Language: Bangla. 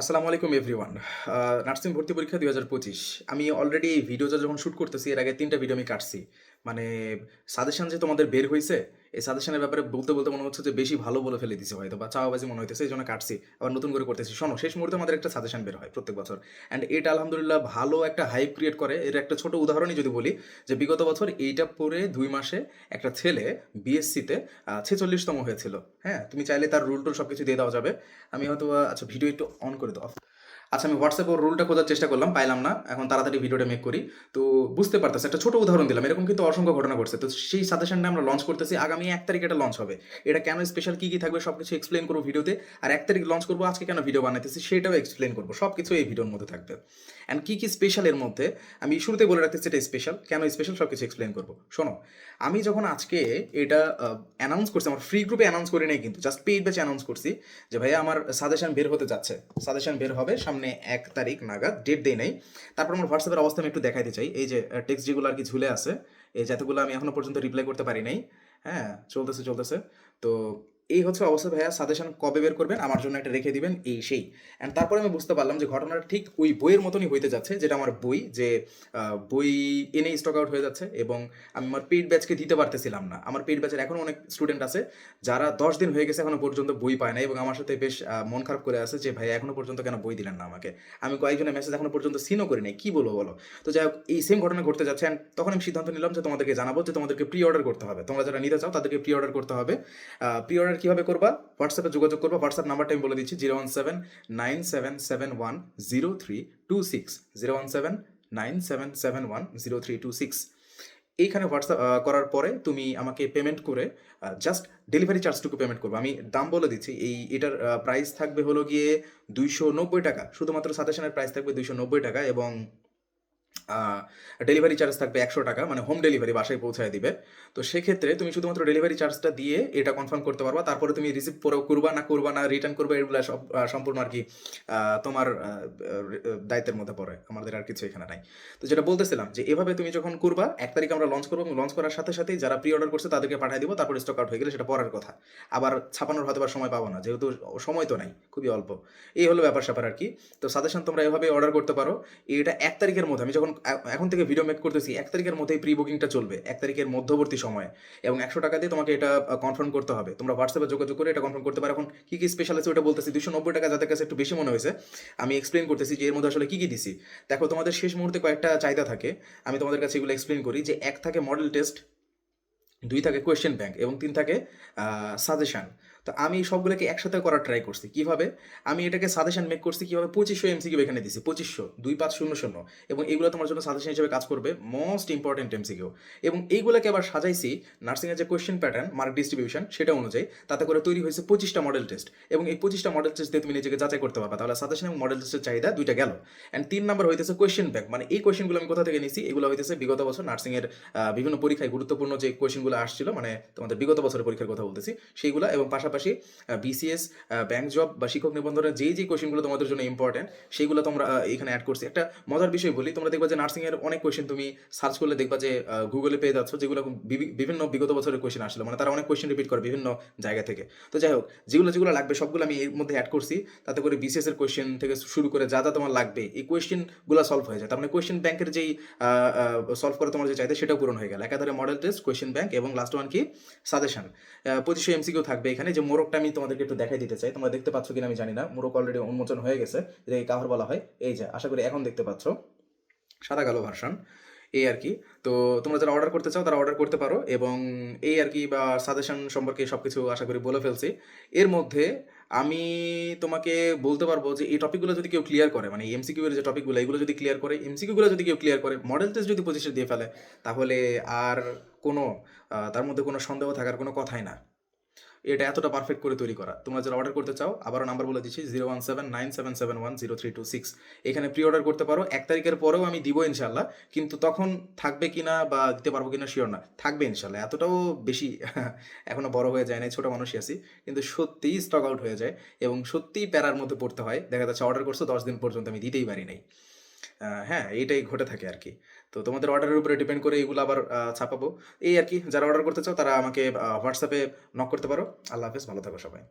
আসসালামু আলাইকুম এভরিওয়ান নার্সিং ভর্তি পরীক্ষা দুই হাজার পঁচিশ। আমি অলরেডি এই ভিডিওটা যখন শ্যুট করতেছি, এর আগে তিনটা ভিডিও আমি কাটছি। মানে সাজেশন যে তোমাদের বের হয়েছে এই সাজেশনের ব্যাপারে বলতে বলতে মনে হচ্ছে যে বেশি ভালো বলে ফেলে দিছে হয়তো বা চাওয়াবাজি মনে হইতেছে, এই জন্য কাটছি। আবার নতুন করে করতেছি। শোনো, শেষ মুহূর্তে আমাদের একটা সাজেশন বের হয় প্রত্যেক বছর। অ্যান্ড এটা আলহামদুলিল্লাহ ভালো একটা হাইপ ক্রিয়েট করে। এর একটা ছোট উদাহরণই যদি বলি, যে বিগত বছর এইটা পরে দুই মাসে একটা ছেলে বিএসসিতে ছেচল্লিশতম হয়েছিল। হ্যাঁ তুমি চাইলে তার রুল টুল সব কিছু দিয়ে দেওয়া যাবে। আমি হয়তো আচ্ছা ভিডিও একটু অন করে দাও। আচ্ছা আমি হোয়াটসঅ্যাপ ওর রুলটা খোঁজার চেষ্টা করলাম, পাইলাম না। এখন তাড়াতাড়ি ভিডিওটা মেক করি। তো বুঝতে পারতেছে, একটা ছোট উদাহরণ দিলাম, এরকম কিন্তু অসংখ্য ঘটনা ঘটছে। তো সেই সাজেশনটা আমরা লঞ্চ করতেছি, আগামী এক তারিখ এটা লঞ্চ হবে। এটা কেন স্পেশাল কী কী থাকবে সব কিছু এক্সপ্লেন করব ভিডিওতে আর এক তারিখ লঞ্চ করব, আজকে কেন ভিডিও বানাইতেছি, সেটাও এক্সপ্লেন করব। সব কিছু এই ভিডিওর মধ্যে থাকবে। অ্যান্ড কী কী স্পেশাল এর মধ্যে, আমি শুরুতে বলে রাখতেছি এটা স্পেশাল কেন স্পেশাল সব কিছু এক্সপ্লেন করব। শোনো, আমি যখন আজকে এটা অ্যানাউন্স করছি, আমার ফ্রি গ্রুপে অ্যানাউন্স করি নাই কিন্তু জাস্ট পেইড ব্যাচে অ্যানাউন্স করছি যে, ভাইয়া, আমার সাজেশন বের হতে যাচ্ছে। সাজেশন বের হবে, সামনে এক তারিখ নাগাদ ডেট দেই নাই। তারপর আমার হোয়াটসঅ্যাপের অবস্থা আমি একটু দেখাইতে চাই। এই যে টেক্সট যেগুলো আর কি ঝুলে আছে, এই যতগুলো আমি এখনও পর্যন্ত রিপ্লাই করতে পারি নাই। হ্যাঁ চলতেছে চলতেছে। তো এই হচ্ছে অবস্থা ভাইয়া। সাজেশন কবে বের করবেন? আমার জন্য একটা রেখে দিবেন। এই সেই। অ্যান্ড তারপরে আমি বুঝতে পারলাম যে ঘটনাটা ঠিক ওই বইয়ের মতনই হইতে যাচ্ছে, যেটা আমার বই, যে বই এনেই স্টক আউট হয়ে যাচ্ছে এবং আমি আমার পেইড ব্যাচকে দিতে পারতেছিলাম না। আমার পেইড ব্যাচের এখনও অনেক স্টুডেন্ট আছে, যারা দশ দিন হয়ে গেছে এখনও পর্যন্ত বই পায় না এবং আমার সাথে বেশ মন খারাপ করে আছে যে ভাই এখনও পর্যন্ত কেন বই দিলেন না আমাকে? আমি কয়েকজনের মেসেজ এখনও পর্যন্ত সিনও করি নাই। কি বলব বলো? তো যাই হোক, এই সেম ঘটনা ঘটতে যাচ্ছে অ্যান্ড তখন আমি সিদ্ধান্ত নিলাম যে তোমাদেরকে জানাব যে তোমাদেরকে প্রি অর্ডার করতে হবে। তোমরা যারা নিতে চাও তাদেরকে প্রি অর্ডার করতে হবে। প্রি অর্ডার কীভাবে করবা? হোয়াটসঅ্যাপে যোগাযোগ করবা। হোয়াটসঅ্যাপ নাম্বারটা আমি বলে দিচ্ছি zero one seven nine seven seven one zero three two six zero one seven nine seven seven one zero three two six এইখানে হোয়াটসঅ্যাপ করার পরে তুমি আমাকে পেমেন্ট করে জাস্ট ডেলিভারি চার্জটুকু পেমেন্ট করব। আমি দাম বলে দিচ্ছি, এই, এটার প্রাইস থাকবে হলো গিয়ে দুইশো নব্বই টাকা। শুধুমাত্র সাজেশনের প্রাইস থাকবে দুইশো নব্বই টাকা এবং ডেলিভারি চার্জ থাকবে একশো টাকা মানে হোম ডেলিভারি বাসায় পৌঁছায় দিবে। তো সেক্ষেত্রে তুমি শুধুমাত্র ডেলিভারি চার্জটা দিয়ে এটা কনফার্ম করতে পারবা। তারপরে তুমি রিসিভ করে করবা না করবা না রিটার্ন করবে, এগুলো সব সম্পূর্ণ আর কি তোমার দায়িত্বের মধ্যে পড়ে। আমাদের আর কিছু এখানে নাই। তো যেটা বলতেছিলাম যে, এভাবে তুমি যখন করবা, এক তারিখ আমরা লঞ্চ করব, এবং লঞ্চ করার সাথে সাথেই যারা প্রি অর্ডার করছে তাদেরকে পাঠিয়ে দিব, তারপর স্টক আউট হয়ে গেলে সেটা পরের কথা। আবার ছাপানোর হয়তো বা সময় পাবো না, যেহেতু সময় তো নাই, খুবই অল্প। এই হলো ব্যাপার স্যাপার আর কি। তো সাজেশন তোমরা এভাবে অর্ডার করতে পারো। এটা এক তারিখের মধ্যে, আমি যখন এখন থেকে ভিডিও মেক করতেছি, এক তারিখের মধ্যেই প্রি বুকিংটা চলবে, এক তারিখের মধ্যবর্তী সময়ে। এবং একশো টাকা দিয়ে তোমাকে এটা কনফার্ম করতে হবে। তোমরা হোয়াটসঅ্যাপে যোগাযোগ করে এটা কনফার্ম করতে পারো। এখন কী কী স্পেশাল আছে ওটা বলতেছি। দুশো নব্বই টাকা যাদের কাছে একটু বেশি মনে হয়েছে, আমি এক্সপ্লেন করতেছি যে এর মধ্যে আসলে কী কী দিছি। দেখো, তোমাদের শেষ মুহূর্তে কয়েকটা চাহিদা থাকে। আমি তোমাদের কাছে এগুলো এক্সপ্লেন করি যে এক থাকে মডেল টেস্ট দুই থাকে কোয়েশ্চেন ব্যাংক এবং তিন থাকে সাজেশন তো আমি সবগুলোকে একসাথে করার ট্রাই করছি। কীভাবে? আমি এটাকে সাজেশন মেক করছি কীভাবে? পঁচিশশো এমসিকিউ এখানে দিছি, পঁচিশশো, দুই পাঁচ শূন্য শূন্য। এবং এগুলো তোমার জন্য সাজেশন হিসেবে কাজ করবে মোস্ট ইম্পর্টেন্ট এমসিকিউ এবং এইগুলোকে আবার সাজাইছি নার্সিংয়ের যে কোয়েশ্চেন প্যাটার্ন মার্ক ডিস্ট্রিবিউশন সেটা অনুযায়ী তাতে করে তৈরি হয়েছে পঁচিশটা মডেল টেস্ট এবং এই পঁচিশটা মডেল টেস্ট দিয়ে তুমি নিজেকে যাচাই করতে পারবে। তাহলে সাজেশন এবং মডেল টেস্টের চাহিদা দুইটা গেল। অ্যান্ড তিন নাম্বার হইতেছে কোয়েশ্চেন ব্যাংক মানে এই কোয়েশ্চেনগুলো আমি কোথা থেকে নিছি? এগুলো হইতেছে বিগত বছর নার্সিংয়ের বিভিন্ন পরীক্ষায় গুরুত্বপূর্ণ যে কোয়েশ্চেনগুলো আসছিল মানে তোমাদের বিগত বছরের পরীক্ষার কথা বলতেছি, সেইগুলো এবং পাশাপাশি বিসিএস ব্যাংক জব বা শিক্ষক নিবন্ধনের যেই যেই কোয়েশ্চেনগুলো তোমাদের জন্য ইম্পর্টেন্ট সেইগুলো তোমরা এখানে অ্যাড করছি। একটা মজার বিষয় বলি, তোমরা দেখবা যে নার্সিংয়ের অনেক কোয়েশ্চেন তুমি সার্চ করলে দেখবা যে গুগলে পেয়ে যাচ্ছ, যেগুলো বিভিন্ন বিগত বছরের কোয়েশ্চেন আসলো। মানে তারা অনেক কোয়েশ্চেন রিপিট করে বিভিন্ন জায়গা থেকে। তো যাই হোক, যেগুলো যেগুলো লাগবে, সবগুলো আমি এর মধ্যে অ্যাড করছি। তাতে করে বিসিএস এর কোয়েশ্চেন থেকে শুরু করে যা যা তোমার লাগবে, এই কোয়েশ্চেনগুলো সলভ হয়ে যায়। তার মানে কোয়েশ্চেন ব্যাংকের যেই সলভ করে তোমার যে চাইতে সেটাও পূরণ হয়ে গেল। একাধারে মডেল টেস্ট কোয়েশ্চেন ব্যাংক এবং লাস্ট ওয়ান কি? সাজেশন পঁচিশশো এমসিকিউ থাকবে এখানে, যে মোরকটা আমি তোমাদেরকে একটু দেখাই দিতে চাই। তোমরা দেখতে পাচ্ছ কিনা আমি জানি না। মোরক অলরেডি উন্মোচন হয়ে গেছে। এটাকে কাভার বলা হয়, এই যে, আশা করি এখন দেখতে পাচ্ছ। সাদা কালো ভার্সন এই আর কি। তো তোমরা যারা অর্ডার করতে চাও, তারা অর্ডার করতে পারো এবং এই আর কি বা সাজেশন সম্পর্কে সব কিছু আশা করি বলে ফেলছি। এর মধ্যে আমি তোমাকে বলতে পারব যে এই টপিকগুলো যদি কেউ ক্লিয়ার করে মানে এমসিকিউ এর যে টপিকগুলো এগুলো যদি ক্লিয়ার করে এমসিকিউগুলো যদি কেউ ক্লিয়ার করে মডেল টেস্ট যদি পজিশন দিয়ে ফেলে, তাহলে আর কোনো তার মধ্যে কোনো সন্দেহ থাকার কোনো কথাই না। এটা এতটা পারফেক্ট করে তৈরি করা। তোমরা যারা অর্ডার করতে চাও, আবারও নাম্বার বলে দিচ্ছি zero one seven nine seven seven one zero three two six এখানে প্রি অর্ডার করতে পারো। এক তারিখের পরেও আমি দিব ইনশাল্লাহ কিন্তু তখন থাকবে কিনা বা দিতে পারব কিনা শিওর না। থাকবে ইনশাল্লাহ এতটাও বেশি এখনও বড় হয়ে যায় না ছোট মানুষই আছি, কিন্তু সত্যিই স্টক আউট হয়ে যায় এবং সত্যিই প্যারার মধ্যে পড়তে হয়। দেখা যাচ্ছে অর্ডার করছ, দশ দিন পর্যন্ত আমি দিতেই পারি নাই। হ্যাঁ এইটাই ঘটে থাকে আর কি তো তোমাদের অর্ডারের উপরে ডিপেন্ড করে এইগুলো আবার ছাপাবো। এই আর কি যারা অর্ডার করতে চাও তারা আমাকে হোয়াটসঅ্যাপে নক করতে পারো। আল্লাহ হাফেজ, ভালো থাকো সবাই।